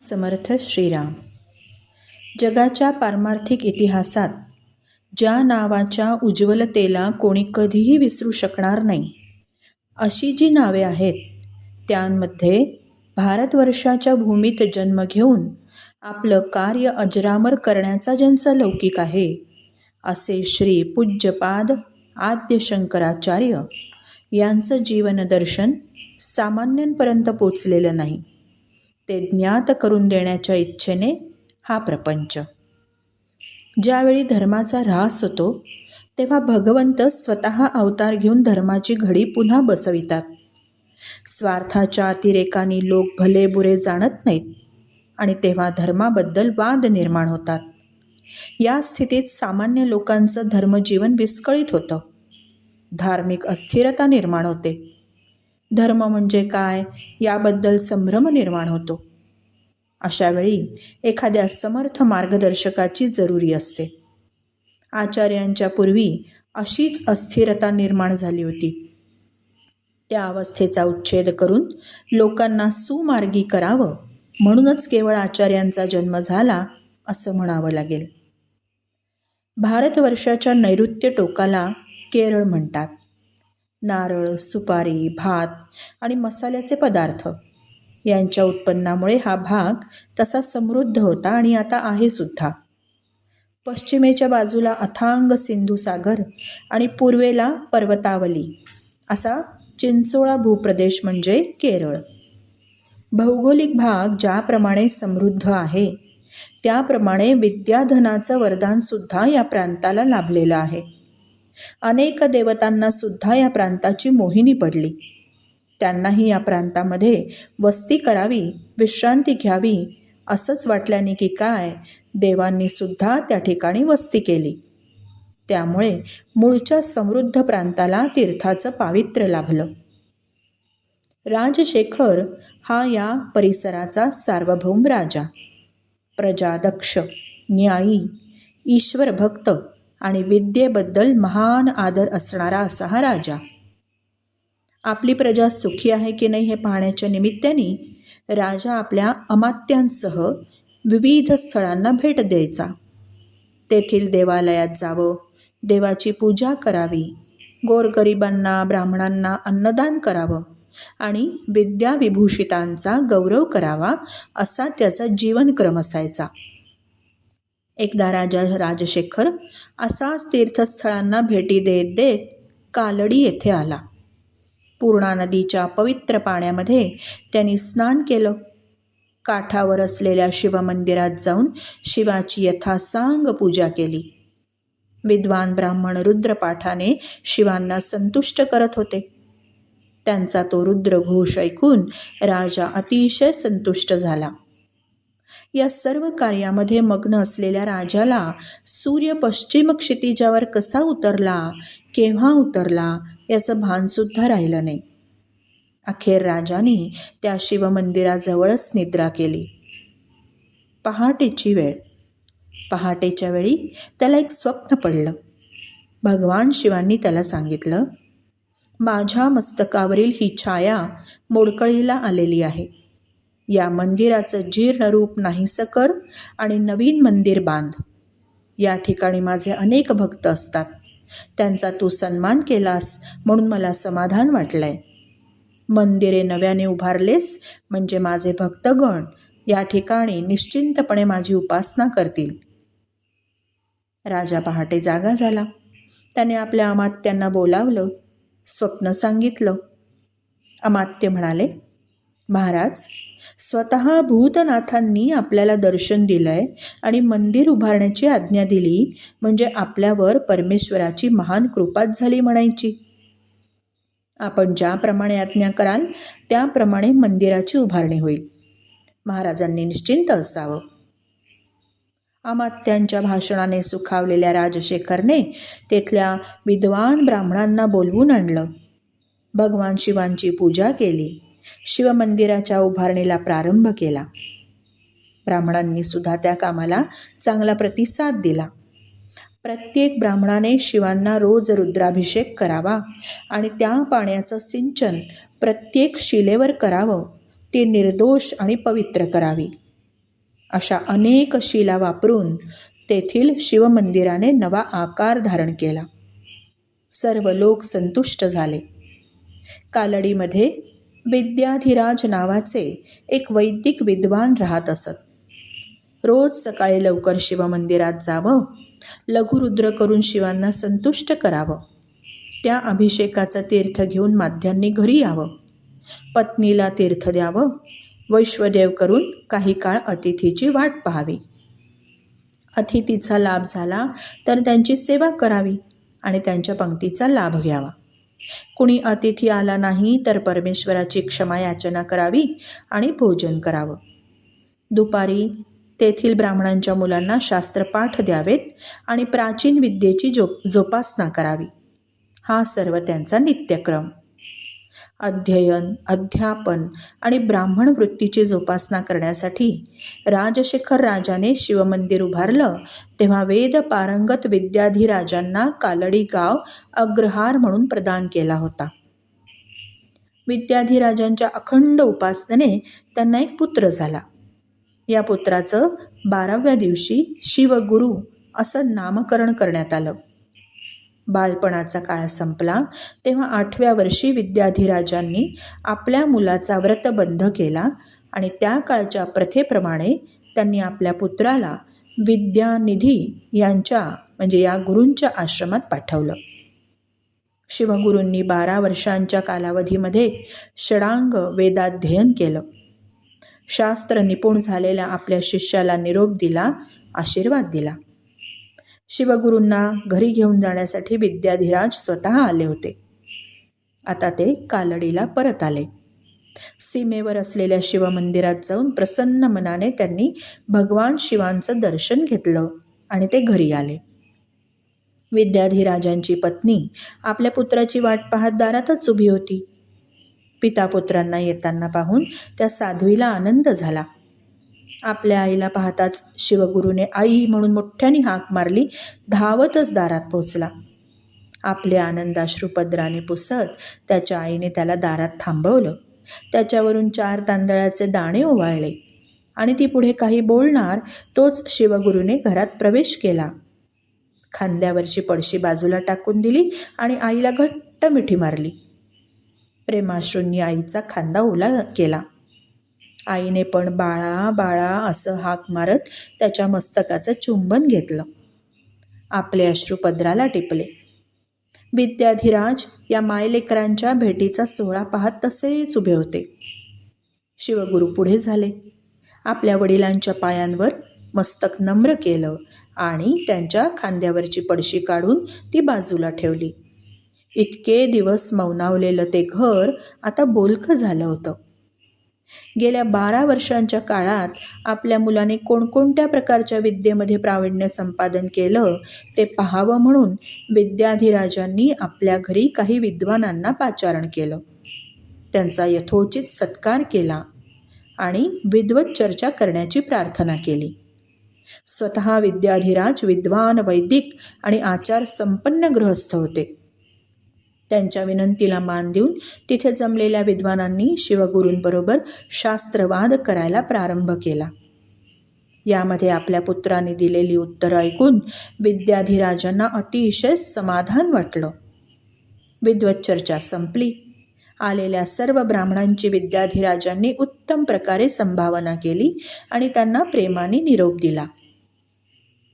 समर्थ श्रीराम. जगाच्या पारमार्थिक इतिहासात ज्या नावाच्या उज्ज्वलतेला कोणी कधीही विसरू शकणार नाही अशी जी नावे आहेत त्यांमध्ये भारतवर्षाच्या भूमीत जन्म घेऊन आपलं कार्य अजरामर करण्याचा ज्यांचा लौकिक आहे असे श्री पूज्यपाद आद्य शंकराचार्य यांचं जीवनदर्शन सामान्यांपर्यंत पोचलेलं नाही. ते ज्ञात करून देण्याच्या इच्छेने हा प्रपंच. ज्यावेळी धर्माचा ऱ्हास होतो तेव्हा भगवंत स्वतः अवतार घेऊन धर्माची घडी पुन्हा बसवितात. स्वार्थाच्या अतिरेकाने लोक भले बुरे जाणत नाहीत आणि तेव्हा धर्माबद्दल वाद निर्माण होतात. या स्थितीत सामान्य लोकांचं धर्मजीवन विस्कळीत होतं. धार्मिक अस्थिरता निर्माण होते. धर्म म्हणजे काय याबद्दल संभ्रम निर्माण होतो. अशावेळी एखाद्या समर्थ मार्गदर्शकाची जरुरी असते. आचार्यांच्या पूर्वी अशीच अस्थिरता निर्माण झाली होती. त्या अवस्थेचा उच्छेद करून लोकांना सुमार्गी करावं म्हणूनच केवळ आचार्यांचा जन्म झाला असं म्हणावं लागेल. भारतवर्षाच्या नैऋत्य टोकाला केरळ म्हणतात. नारळ सुपारी भात आणि मसाल्याचे पदार्थ. यांच्या उत्पन्नामुळे हा भाग तसा समृद्ध होता आणि आता आहे सुद्धा. पश्चिमेच्या बाजूला अथांग सिंधू सागर आणि पूर्वेला पर्वतावली असा चिंचोळा भूप्रदेश म्हणजे केरळ. भौगोलिक भाग ज्याप्रमाणे समृद्ध आहे त्याप्रमाणे विद्याधनाचं वरदानसुद्धा या प्रांताला लाभलेलं आहे. अनेक देवतांना सुद्धा या प्रांताची मोहिनी पडली. त्यांनाही या प्रांतामध्ये वस्ती करावी विश्रांती घ्यावी असंच वाटल्याने की काय देवांनी सुद्धा त्या ठिकाणी वस्ती केली. त्यामुळे मूळच्या समृद्ध प्रांताला तीर्थाचं पावित्र्य लाभलं. राजशेखर हा या परिसराचा सार्वभौम राजा. प्रजादक्ष न्यायी ईश्वरभक्त आणि विद्येबद्दल महान आदर असणारा असा हा राजा. आपली प्रजा सुखी आहे की नाही हे पाहण्याच्या निमित्ताने राजा आपल्या अमात्यांसह विविध स्थळांना भेट द्यायचा. तेथील देवालयात जावं देवाची पूजा करावी गोरगरिबांना ब्राह्मणांना अन्नदान करावं आणि विद्याविभूषितांचा गौरव करावा असा त्याचा जीवनक्रम असायचा. एकदा राजा राजशेखर असाच तीर्थस्थळांना भेटी देत देत कालडी येथे आला. पूर्णा नदीच्या पवित्र पाण्यामध्ये त्यांनी स्नान केलं. काठावर असलेल्या शिवमंदिरात जाऊन शिवाची यथासांग पूजा केली. विद्वान ब्राह्मण रुद्रपाठाने शिवांना संतुष्ट करत होते. त्यांचा तो रुद्रघोष ऐकून राजा अतिशय संतुष्ट झाला. या सर्व कार्यामध्ये मग्न असलेल्या राजाला सूर्य पश्चिम क्षितिजावर कसा उतरला केव्हा उतरला याचं भानसुद्धा राहिलं नाही. अखेर राजाने त्या शिवमंदिराजवळच निद्रा केली. पहाटेची वेळ. पहाटेच्या वेळी त्याला एक स्वप्न पडलं. भगवान शिवांनी त्याला सांगितलं माझ्या मस्तकावरील ही छाया मोडकळीला आलेली आहे. या मंदिराचं जीर्ण रूप नाहीसं कर आणि नवीन मंदिर बांध. या ठिकाणी माझे अनेक भक्त असतात. त्यांचा तू सन्मान केलास म्हणून मला समाधान वाटलं आहे मंदिरे नव्याने उभारलेस म्हणजे माझे भक्तगण या ठिकाणी निश्चिंतपणे माझी उपासना करतील. राजा पहाटे जागा झाला. त्याने आपल्या अमात्यांना बोलावलं. स्वप्न सांगितलं. अमात्य म्हणाले महाराज स्वतः भूतनाथांनी आपल्याला दर्शन दिलं आहे आणि मंदिर उभारण्याची आज्ञा दिली म्हणजे आपल्यावर परमेश्वराची महान कृपाच झाली म्हणायची. आपण ज्याप्रमाणे आज्ञा कराल त्याप्रमाणे मंदिराची उभारणी होईल. महाराजांनी निश्चिंत असावं. अमात्यांच्या भाषणाने सुखावलेल्या राजशेखरने तेथल्या विद्वान ब्राह्मणांना बोलवून आणलं. भगवान शिवांची पूजा केली. शिवमंदिराच्या उभारणीला प्रारंभ केला. ब्राह्मणांनी सुद्धा त्या कामाला चांगला प्रतिसाद दिला. प्रत्येक ब्राह्मणाने शिवांना रोज रुद्राभिषेक करावा आणि त्या पाण्याचं सिंचन प्रत्येक शिलेवर करावं ते निर्दोष आणि पवित्र करावी. अशा अनेक शिला वापरून तेथील शिवमंदिराने नवा आकार धारण केला. सर्व लोक संतुष्ट झाले. कालडीमध्ये विद्याधिराज नावाचे एक वैदिक विद्वान राहत असत. रोज सकाळी लवकर शिवमंदिरात जावं लघुरुद्र करून शिवांना संतुष्ट करावं. त्या अभिषेकाचं तीर्थ घेऊन माध्यांनी घरी यावं. पत्नीला तीर्थ द्यावं वैश्वदेव करून काही काळ अतिथीची वाट पाहावी. अतिथीचा लाभ झाला तर त्यांची सेवा करावी आणि त्यांच्या पंक्तीचा लाभ घ्यावा. कुणी अतिथी आला नाही तर परमेश्वराची क्षमा याचना करावी आणि भोजन करावं. दुपारी तेथील ब्राह्मणांच्या मुलांना शास्त्रपाठ द्यावेत आणि प्राचीन विद्येची जो जोपासना करावी. हा सर्व त्यांचा नित्यक्रम. अध्ययन अध्यापन आणि ब्राह्मण वृत्तीची जोपासना करण्यासाठी राजशेखर राजाने शिवमंदिर उभारलं तेव्हा वेद पारंगत विद्याधिराजांना कालडी गाव अग्रहार म्हणून प्रदान केला होता. विद्याधिराजांच्या अखंड उपासनेने त्यांना एक पुत्र झाला. या पुत्राचं बाराव्या दिवशी शिवगुरु असं नामकरण करण्यात आलं. बालपणाचा काळ संपला तेव्हा आठव्या वर्षी विद्याधिराजांनी आपल्या मुलाचा व्रतबंध केला आणि त्या काळच्या प्रथेप्रमाणे त्यांनी आपल्या पुत्राला विद्यानिधी यांच्या म्हणजे या गुरूंच्या आश्रमात पाठवलं. शिवगुरूंनी बारा वर्षांच्या कालावधीमध्ये षडांग वेदाध्ययन केलं. शास्त्र निपुण झालेल्या आपल्या शिष्याला निरोप दिला आशीर्वाद दिला. शिवगुरूंना घरी घेऊन जाण्यासाठी विद्याधिराज स्वतः आले होते. आता ते कालडीला परत आले. सीमेवर असलेल्या शिवमंदिरात जाऊन प्रसन्न मनाने त्यांनी भगवान शिवांचं दर्शन घेतलं आणि ते घरी आले. विद्याधिराजांची पत्नी आपल्या पुत्राची वाट पाहत दारातच उभी होती. पिता पुत्रांना येताना पाहून त्या साध्वीला आनंद झाला. आपल्या आईला पाहताच शिवगुरूने आई म्हणून मोठ्याने हाक मारली धावतच दारात पोचला आपले आनंदाश्रू पदराने पुसत त्याच्या आईने त्याला दारात थांबवलं. त्याच्यावरून चार तांदळाचे दाणे ओवाळले आणि ती पुढे काही बोलणार तोच शिवगुरूने घरात प्रवेश केला. खांद्यावरची पडशी बाजूला टाकून दिली आणि आईला घट्ट मिठी मारली. प्रेमाश्रूंनी आईचा खांदा ओला केला. आईने पण बाळा बाळा असं हाक मारत त्याच्या मस्तकाचं चुंबन घेतलं. आपले अश्रू पदराला टिपले. विद्याधिराज या मायलेकरांच्या भेटीचा सोहळा पाहत तसेच उभे होते. शिवगुरु पुढे झाले. आपल्या वडिलांच्या पायांवर मस्तक नम्र केलं आणि त्यांच्या खांद्यावरची पडशी काढून ती बाजूला ठेवली. इतके दिवस मौनावलेलं ते घर आता बोलकं झालं होतं. गेल्या बारा वर्षांच्या काळात आपल्या मुलाने कोणकोणत्या प्रकारच्या विद्येमध्ये प्रावीण्य संपादन केलं ते पाहावं म्हणून विद्याधिराजांनी आपल्या घरी काही विद्वानांना पाचारण केलं. त्यांचा यथोचित सत्कार केला आणि विद्वत चर्चा करण्याची प्रार्थना केली. स्वतः विद्याधिराज विद्वान वैदिक आणि आचार संपन्न गृहस्थ होते. त्यांच्या विनंतीला मान देऊन तिथे जमलेल्या विद्वानांनी शिवगुरूंबरोबर शास्त्रवाद करायला प्रारंभ केला. यामध्ये आपल्या पुत्राने दिलेली उत्तरं ऐकून विद्याधिराजांना अतिशय समाधान वाटलं. विद्वत चर्चा संपली. आलेल्या सर्व ब्राह्मणांची विद्याधिराजांनी उत्तम प्रकारे संभावना केली आणि त्यांना प्रेमाने निरोप दिला.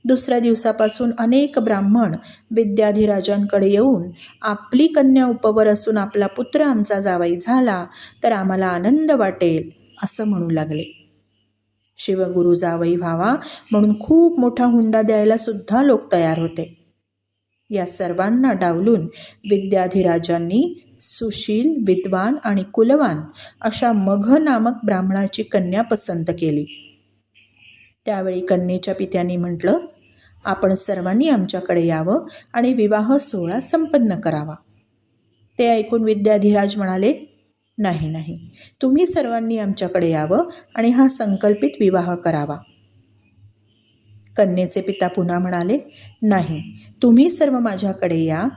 दुसऱ्या दिवसापासून अनेक ब्राह्मण विद्याधिराजांकडे येऊन आपली कन्या उपवर असून आपला पुत्र आमचा जावाई झाला तर आम्हाला आनंद वाटेल असं म्हणू लागले. शिवगुरु जावई व्हावा म्हणून खूप मोठा हुंडा द्यायला सुद्धा लोक तयार होते. या सर्वांना डावलून विद्याधिराजांनी सुशील विद्वान आणि कुलवान अशा मघ नामक ब्राह्मणाची कन्या पसंत केली. त्यावेळी कन्येच्या पित्यांनी म्हटलं आपण सर्वांनी आमच्याकडे यावं आणि विवाह सोहळा संपन्न करावा. ते ऐकून विद्याधिराज म्हणाले नाही नाही. तुम्ही सर्वांनी आमच्याकडे यावं आणि हा संकल्पित विवाह करावा. कन्येचे पिता पुन्हा म्हणाले नाही. तुम्ही सर्व माझ्याकडे या.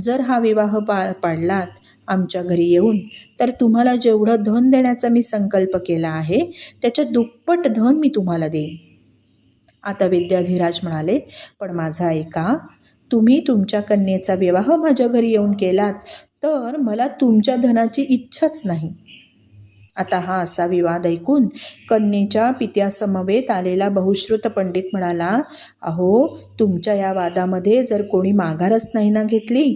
जर हा विवाह पा पाडलात आमच्या घरी येऊन तर तुम्हाला जेवढं धन देण्याचा मी संकल्प केला आहे त्याच्या दुप्पट धन मी तुम्हाला देईन. आता विद्याधीराज म्हणाले पण माझा ऐका तुम्ही तुमच्या कन्येचा विवाह माझ्या घरी येऊन केलात तर मला तुमच्या धनाची इच्छाच नाही. आता हा असा विवाद ऐकून कन्येच्या पित्यासमवेत आलेला बहुश्रुत पंडित म्हणाला अहो तुमच्या या वादामध्ये जर कोणी माघारच नाही ना घेतली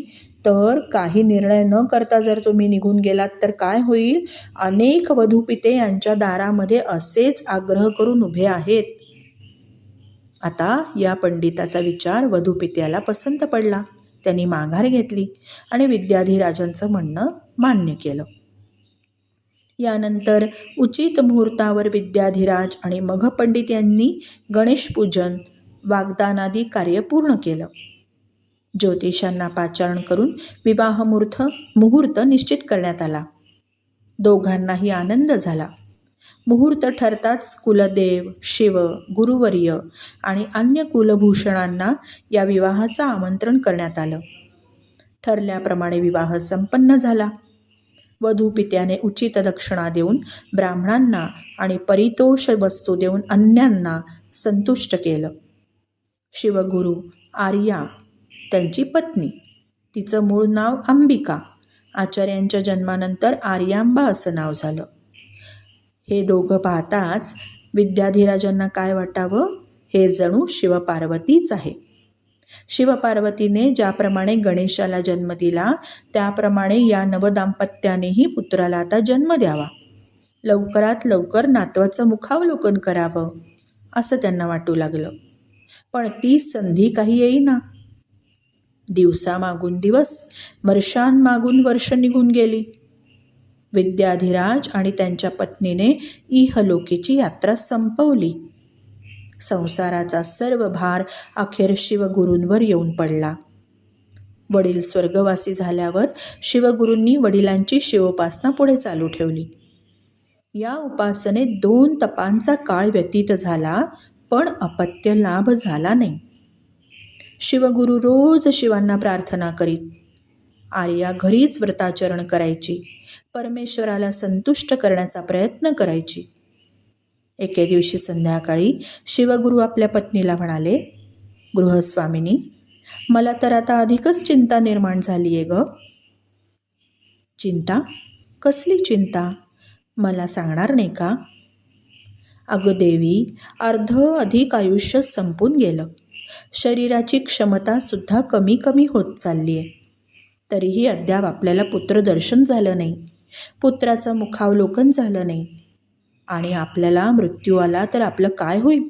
तर काही निर्णय न करता जर तुम्ही निघून गेलात तर काय होईल? अनेक वधूपिते यांच्या दारामध्ये असेच आग्रह करून उभे आहेत. आता या पंडिताचा विचार वधूपित्याला पसंत पडला. त्यांनी माघार घेतली आणि विद्याधिराजांचं म्हणणं मान्य केलं. यानंतर उचित मुहूर्तावर विद्याधिराज आणि मघपंडित यांनी गणेशपूजन वाग्दानादी कार्य पूर्ण केलं. ज्योतिषांना पाचारण करून विवाहमुहूर्त मुहूर्त निश्चित करण्यात आला. दोघांनाही आनंद झाला. मुहूर्त ठरताच कुलदेव शिव गुरुवर्य आणि अन्य कुलभूषणांना या विवाहाचं आमंत्रण करण्यात आलं. ठरल्याप्रमाणे विवाह संपन्न झाला. वधूपित्याने उचित दक्षिणा देऊन ब्राह्मणांना आणि परितोष वस्तू देऊन अन्यांना संतुष्ट केलं. शिवगुरु आर्या त्यांची पत्नी तिचं मूळ नाव अंबिका. आचार्यांच्या जन्मानंतर आर्यांबा असं नाव झालं. हे दोघं पाहताच विद्याधिराजांना काय वाटावं? हे जणू शिवपार्वतीच आहे. शिवपार्वतीने ज्याप्रमाणे गणेशाला जन्म दिला त्याप्रमाणे या नवदाम्पत्यानेही पुत्राला आता जन्म द्यावा. लवकरात लवकर नातवाचं मुखावलोकन करावं असं त्यांना वाटू लागलं. पण ती संधी काही येईना. दिवसामागून दिवस वर्षांमागून वर्ष निघून गेली. विद्याधिराज आणि त्यांच्या पत्नीने इहलोकीची यात्रा संपवली. संसाराचा सर्व भार अखेर शिवगुरूंवर येऊन पडला. वडील स्वर्गवासी झाल्यावर शिवगुरूंनी वडिलांची शिवोपासना पुढे चालू ठेवली. या उपासनेत दोन तपांचा काळ व्यतीत झाला पण अपत्य लाभ झाला नाही. शिवगुरु रोज शिवांना प्रार्थना करीत आर्या घरीच व्रताचरण करायची परमेश्वराला संतुष्ट करण्याचा प्रयत्न करायची. एके दिवशी संध्याकाळी शिवगुरू आपल्या पत्नीला म्हणाले गृहस्वामिनी मला तर आता अधिकच चिंता निर्माण झाली आहे ग. चिंता? कसली चिंता? मला सांगणार नाही का? अगं देवी अर्ध अधिक आयुष्य संपून गेलं. शरीराची क्षमतासुद्धा कमी कमी होत चालली आहे. तरीही अद्याप आपल्याला पुत्रदर्शन झालं नाही. पुत्राचं मुखावलोकन झालं नाही. आणि आपल्याला मृत्यू आला तर आपलं काय होईल?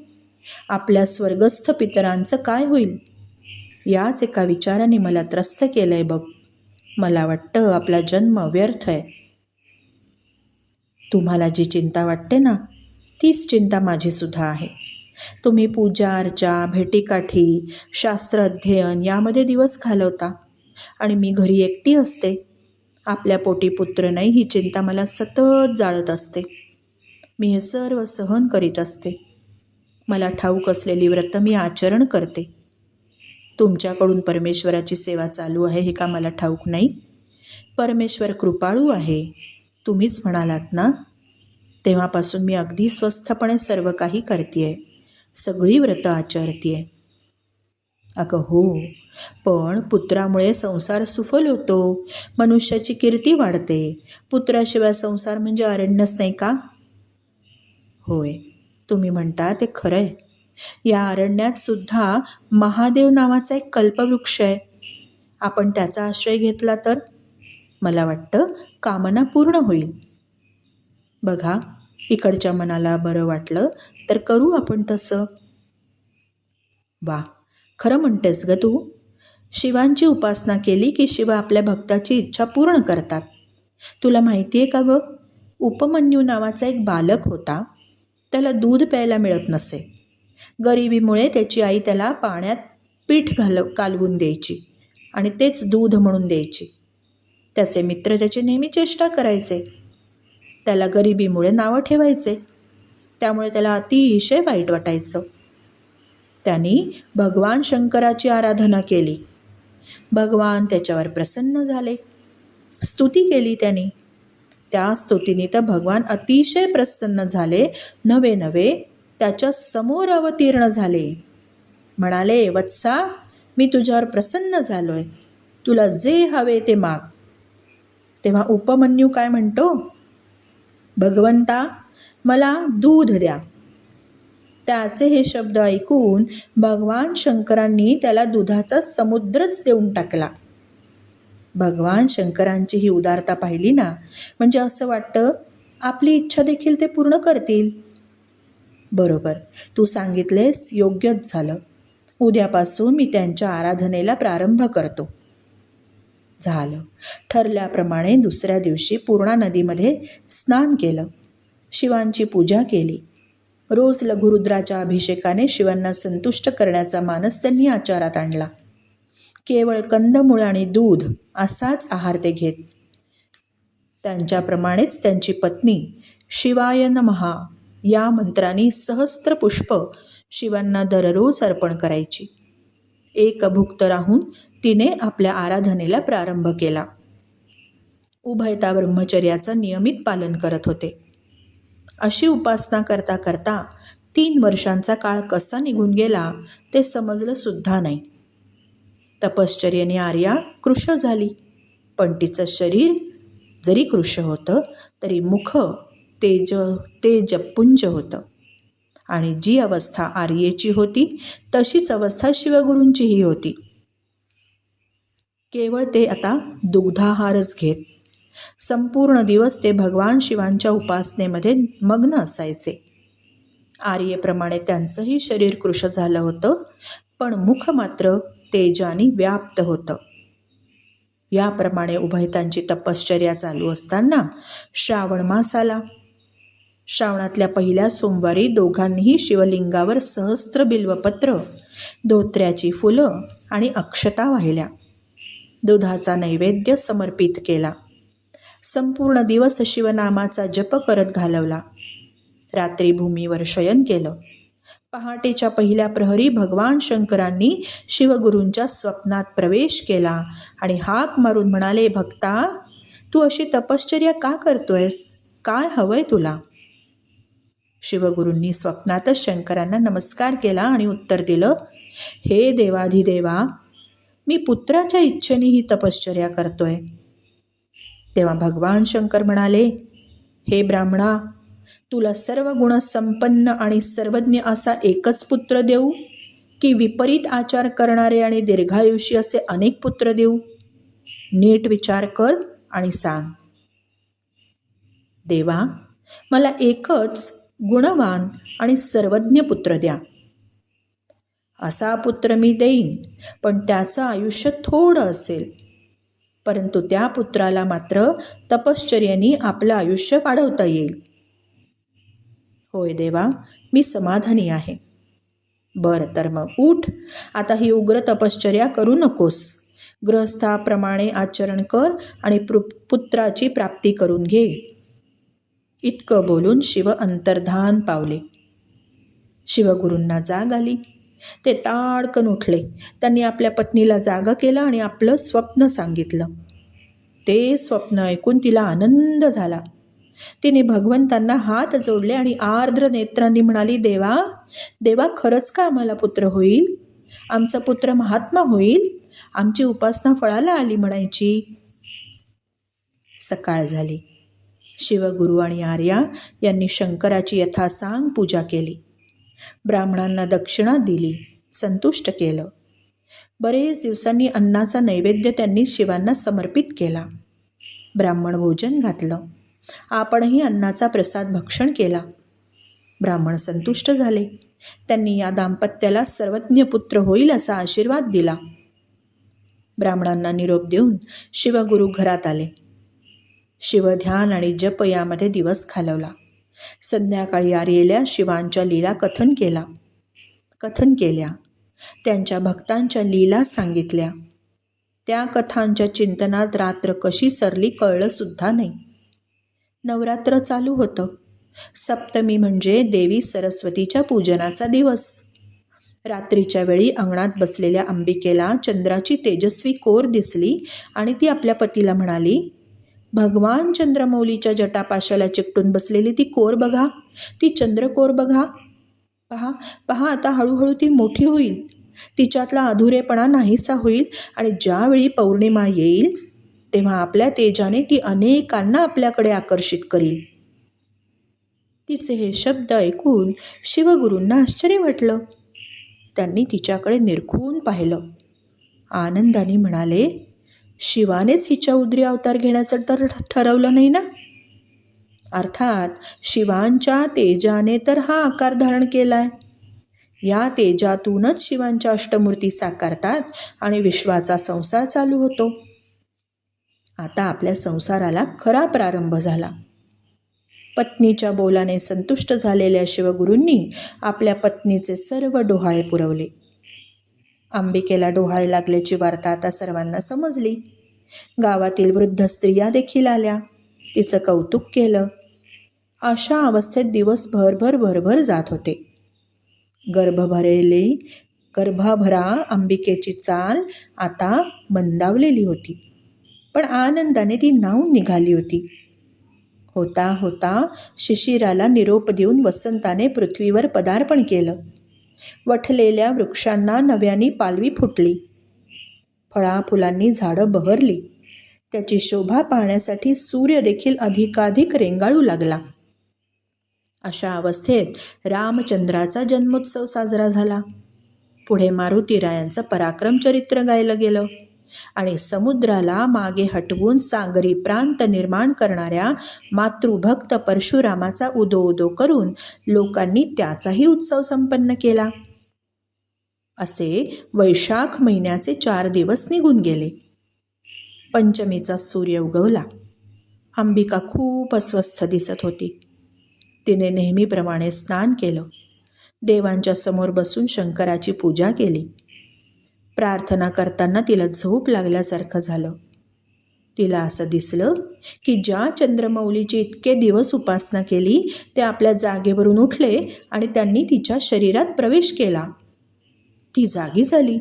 आपल्या स्वर्गस्थ पितरांचं काय होईल? याच एका विचाराने मला त्रस्त केलं आहे बघ. मला वाटतं आपला जन्म व्यर्थ आहे. तुम्हाला जी चिंता वाटते ना तीच चिंता माझीसुद्धा आहे. तुम्ही पूजा अर्चा भेटीकाठी शास्त्र अध्ययन यामध्ये दिवस घालवता. आणि मी घरी एकटी असते. आपल्या पोटी पुत्र नाही ही चिंता मला सतत जाळत असते. मी हे सर्व सहन करीत असते. मला ठाऊक असलेली व्रत मी आचरण करते. तुमच्याकडून परमेश्वराची सेवा चालू आहे हे का मला ठाऊक नाही? परमेश्वर कृपाळू आहे तुम्हीच म्हणालात ना? तेव्हापासून मी अगदी स्वस्थपणे सर्व काही करते आहे सगळी व्रतं आचरते आहे अगं हो. पण पुत्रामुळे संसार सुफल होतो. मनुष्याची कीर्ती वाढते. पुत्राशिवाय संसार म्हणजे अरण्यच नाही का? होय. तुम्ही म्हणता ते खरं आहे या अरण्यात सुद्धा महादेव नावाचा एक कल्पवृक्ष आहे. आपण त्याचा आश्रय घेतला तर? मला वाटतं कामना पूर्ण होईल. बघा इकडच्या मनाला बरं वाटलं तर करू आपण तसं. वा. खरं म्हणतेस ग तू. शिवांची उपासना केली की शिव आपल्या भक्ताची इच्छा पूर्ण करतात. तुला माहिती आहे का ग? उपमन्यू नावाचा एक बालक होता. त्याला दूध प्यायला मिळत नसे. गरिबीमुळे त्याची आई त्याला पाण्यात पीठ घाल कालवून द्यायची आणि तेच दूध म्हणून द्यायची. त्याचे मित्र त्याची नेहमी चेष्टा करायचे. त्याला गरिबीमुळे नावं ठेवायचे. त्यामुळे त्याला अतिशय वाईट वाटायचं. त्यांनी भगवान शंकराची आराधना केली. भगवान त्याच्यावर प्रसन्न झाले. स्तुती केली त्याने. त्या स्तुतीने तर भगवान अतिशय प्रसन्न झाले. नवे नवे त्याच्यासमोर अवतीर्ण झाले. म्हणाले वत्सा मी तुझ्यावर प्रसन्न झालो आहे तुला जे हवे ते माग. तेव्हा उपमन्यू काय म्हणतो? भगवंता मला दूध द्या. त्याचे हे शब्द ऐकून भगवान शंकरांनी त्याला दुधाचा समुद्रच देऊन टाकला. भगवान शंकरांची ही उदारता पाहिली ना म्हणजे असं वाटतं आपली इच्छा देखील ते पूर्ण करतील. बरोबर तू सांगितलेस योग्यच झालं. उद्यापासून मी त्यांच्या आराधनेला प्रारंभ करतो. झालं. ठरल्याप्रमाणे दुसऱ्या दिवशी पूर्णा नदीमध्ये स्नान केलं. शिवांची पूजा केली. रोज लघुरुद्राच्या अभिषेकाने शिवांना संतुष्ट करण्याचा मानस त्यांनी आचारात आणला. केवळ कंदमुळ आणि दूध असाच आहार ते घेत. त्यांच्याप्रमाणेच त्यांची पत्नी शिवाय नमहा या मंत्राने सहस्त्र पुष्प शिवांना दररोज अर्पण करायची. एक भुक्त राहून तिने आपल्या आराधनेला प्रारंभ केला. उभयता ब्रह्मचर्याचं नियमित पालन करत होते. अशी उपासना करता करता तीन वर्षांचा काळ कसा निघून गेला ते समजलं सुद्धा नाही. तपश्चर्याने आर्या कृश झाली. पण तिचं शरीर जरी कृश होतं तरी मुख तेज तेजपुंज होतं. आणि जी अवस्था आर्येची होती तशीच अवस्था शिवगुरूंचीही होती. केवळ ते आता दुग्धाहारच घेत संपूर्ण दिवस ते भगवान शिवांच्या उपासनेमध्ये मग्न असायचे. आर्येप्रमाणे त्यांचंही शरीर कृश झालं होतं पण मुख मात्र तेजाने व्याप्त होतं. याप्रमाणे उभयतांची तपश्चर्या चालू असताना श्रावण मास आला. श्रावणातल्या पहिल्या सोमवारी दोघांनीही शिवलिंगावर सहस्त्र बिल्वपत्र धोत्र्याची फुलं आणि अक्षता वाहिल्या. दुधाचा नैवेद्य समर्पित केला. संपूर्ण दिवस शिवनामाचा जप करत घालवला. रात्री भूमीवर शयन केलं. पहाटेच्या पहिल्या प्रहरी भगवान शंकरांनी शिवगुरूंच्या स्वप्नात प्रवेश केला आणि हाक मारून म्हणाले भक्ता तू अशी तपश्चर्या का करतोयस? काय हवंय तुला? शिवगुरूंनी स्वप्नातच शंकरांना नमस्कार केला आणि उत्तर दिलं हे देवाधिदेवा मी पुत्राच्या इच्छेने ही तपश्चर्या करतोय. तेव्हा भगवान शंकर म्हणाले हे ब्राह्मणा तुला सर्व गुणसंपन्न आणि सर्वज्ञ असा एकच पुत्र देऊ? की विपरीत आचार करणारे आणि दीर्घायुषी असे अनेक पुत्र देऊ? नीट विचार कर आणि सांग. देवा मला एकच गुणवान आणि सर्वज्ञ पुत्र द्या. असा पुत्र मी देईन पण त्याचं आयुष्य थोडं असेल. परंतु त्या पुत्राला मात्र तपश्चर्याने आपलं आयुष्य वाढवता येईल. होय देवा मी समाधानी आहे. बरं तर मग उठ. आता ही उग्र तपश्चर्या करू नकोस. ग्रहस्थाप्रमाणे आचरण कर आणि पुत्राची प्राप्ती करून घे. इतकं बोलून शिव अंतर्धान पावले. शिवगुरूंना जाग आली. ते ताडकन उठले. त्यांनी आपल्या पत्नीला जागा केलं आणि आपलं स्वप्न सांगितलं. ते स्वप्न ऐकून तिला आनंद झाला. तिने भगवंतांना हात जोडले आणि आर्द्र नेत्रांनी म्हणाली देवा देवा खरंच का आम्हाला पुत्र होईल? आमचा पुत्र महात्मा होईल? आमची उपासना फळाला आली म्हणायची. सकाळ झाली. शिवगुरु आणि आर्या यांनी शंकराची यथासांग पूजा केली. ब्राह्मणांना दक्षिणा दिली संतुष्ट केलं. बरेच दिवसांनी अन्नाचा नैवेद्य त्यांनी शिवांना समर्पित केला. ब्राह्मण भोजन घातलं. आपणही अन्नाचा प्रसाद भक्षण केला. ब्राह्मण संतुष्ट झाले. त्यांनी या दाम्पत्याला सर्वज्ञ पुत्र होईल असा आशीर्वाद दिला. ब्राह्मणांना निरोप देऊन शिवगुरु घरात आले. शिवध्यान आणि जप यामध्ये दिवस घालवला. संध्याकाळी आर्येल्या शिवांच्या लीला कथन केला. कथन केल्या. त्यांच्या भक्तांच्या लीला सांगितल्या. त्या कथांच्या चिंतनात रात्र कशी सरली कळलंसुद्धा नाही. नवरात्र चालू होतं. सप्तमी म्हणजे देवी सरस्वतीच्या पूजनाचा दिवस. रात्रीच्या वेळी अंगणात बसलेल्या अंबिकेला चंद्राची तेजस्वी कोर दिसली आणि ती आपल्या पतीला म्हणाली भगवान चंद्रमौलीच्या जटापाशाला चिकटून बसलेली ती कोर बघा. ती चंद्रकोर बघा. पहा पहा आता हळूहळू ती मोठी होईल. तिच्यातला अधुरेपणा नाहीसा होईल आणि ज्यावेळी पौर्णिमा येईल तेव्हा आपल्या तेजाने ती अनेकांना आपल्याकडे आकर्षित करील. तिचे हे शब्द ऐकून शिवगुरूंना आश्चर्य वाटलं. त्यांनी तिच्याकडे निरखून पाहिलं. आनंदाने म्हणाले शिवानेच हिच्या उदरी अवतार घेण्याचं तर ठरवलं नाही ना? अर्थात शिवांच्या तेजाने तर हा आकार धारण केलाय. या तेजातूनच शिवांच्या अष्टमूर्ती साकारतात आणि विश्वाचा संसार चालू होतो. आता आपल्या संसाराला खरा प्रारंभ झाला. पत्नीच्या बोलाने संतुष्ट झालेल्या शिवगुरूंनी आपल्या पत्नीचे सर्व डोहाळे पुरवले. अंबिकेला डोहाळे लागल्याची वार्ता आता सर्वांना समजली. गावातील वृद्ध स्त्रिया देखील आल्या. तिचं कौतुक केलं. अशा अवस्थेत दिवस भरभर भरभर जात होते. गर्भभरेली गर्भाभरा अंबिकेची चाल आता मंदावलेली होती. पण आनंदाने ती नावून निघाली होती. होता होता शिशिराला निरोप देऊन वसंताने पृथ्वीवर पदार्पण केलं. वठलेल्या वृक्षांना नव्याने पालवी फुटली. फळाफुलांनी झाडं बहरली. त्याची शोभा पाहण्यासाठी सूर्य देखील अधिकाधिक रेंगाळू लागला. अशा अवस्थेत रामचंद्राचा जन्मोत्सव साजरा झाला. पुढे मारुतीरायांचं पराक्रम चरित्र गायलं गेलं. आणि समुद्राला मागे हटवून सागरी प्रांत निर्माण करणाऱ्या मातृभक्त परशुरामाचा उदो उदो करून लोकांनी त्याचाही उत्सव संपन्न केला. असे वैशाख महिन्याचे चार दिवस निघून गेले. पंचमीचा सूर्य उगवला. अंबिका खूप अस्वस्थ दिसत होती. तिने नेहमीप्रमाणे स्नान केलं. देवांच्या समोर बसून शंकराची पूजा केली. प्रार्थना करताना तिला झोप लागल्यासारखं झालं. तिला असं दिसलं की ज्या चंद्रमौलीची इतके दिवस उपासना केली ते आपल्या जागेवरून उठले आणि त्यांनी तिच्या शरीरात प्रवेश केला. ती जागी झाली.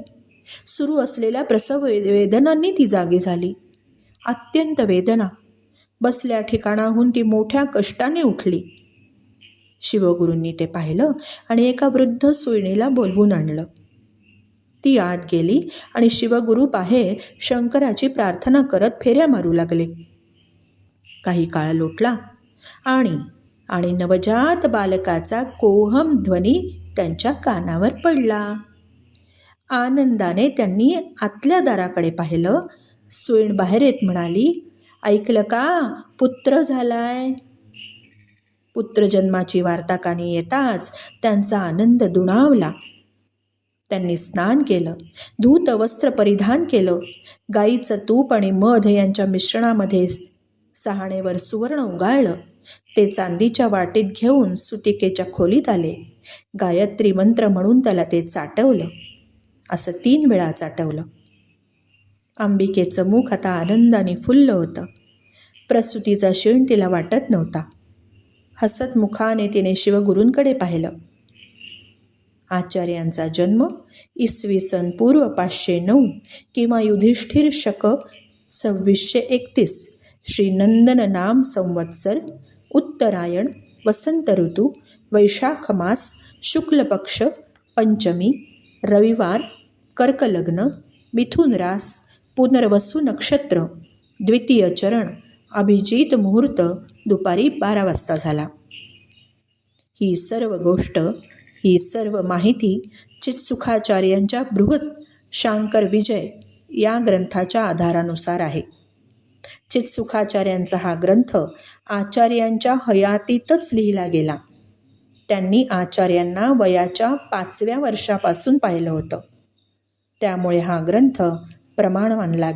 सुरू असलेल्या प्रसव वेदनांनी ती जागी झाली. अत्यंत वेदना. बसल्या ठिकाणाहून ती मोठ्या कष्टाने उठली. शिवगुरूंनी ते पाहिलं आणि एका वृद्ध सुईणीला बोलवून आणलं. ती आत गेली आणि शिवगुरू बाहेर शंकराची प्रार्थना करत फेऱ्या मारू लागले. काही काळ लोटला आणि आणि नवजात बालकाचा कोहम ध्वनी त्यांच्या कानावर पडला. आनंदाने त्यांनी आतल्या दाराकडे पाहिलं. सुईण बाहेर येत म्हणाली ऐकलं का? पुत्र झालाय. पुत्रजन्माची वार्ता कानी येताच त्यांचा आनंद दुणावला. त्यांनी स्नान केलं धूत वस्त्र परिधान केलं गाईचं तूप आणि मध यांच्या मिश्रणामध्ये सहाणेवर सुवर्ण उगाळलं. ते चांदीच्या वाटेत घेऊन सुतिकेच्या खोलीत आले. गायत्री मंत्र म्हणून त्याला ते चाटवलं. असं तीन वेळा चाटवलं. अंबिकेचं मुख आता आनंदाने फुललं होतं. प्रसूतीचा क्षीण तिला वाटत नव्हता. हसत मुखाने तिने शिवगुरूंकडे पाहिलं. आचार्यांचा जन्म इसवी सन पूर्व पाचशे नऊ किंवा युधिष्ठिर शक सव्वीसशे एकतीस. श्रीनंदन नाम संवत्सर उत्तरायण वसंत ऋतू वैशाख मास शुक्ल पक्ष पंचमी रविवार कर्कलग्न मिथुन रास पुनर्वसू नक्षत्र द्वितीय चरण अभिजित मुहूर्त दुपारी बारा वाजता झाला. ही सर्व गोष्ट ही सर्व माहिती चित्सुखाचार्यांच्या बृहत शांकर विजय या ग्रंथाच्या आधारानुसार आहे. चित्सुखाचार्यांचा हा ग्रंथ आचार्यांच्या हयातीतच लिहिला गेला. त्यांनी आचार्यांना वयाच्या पाचव्या वर्षापासून पाहिलं होतं. त्यामुळे हा ग्रंथ प्रमाण मानला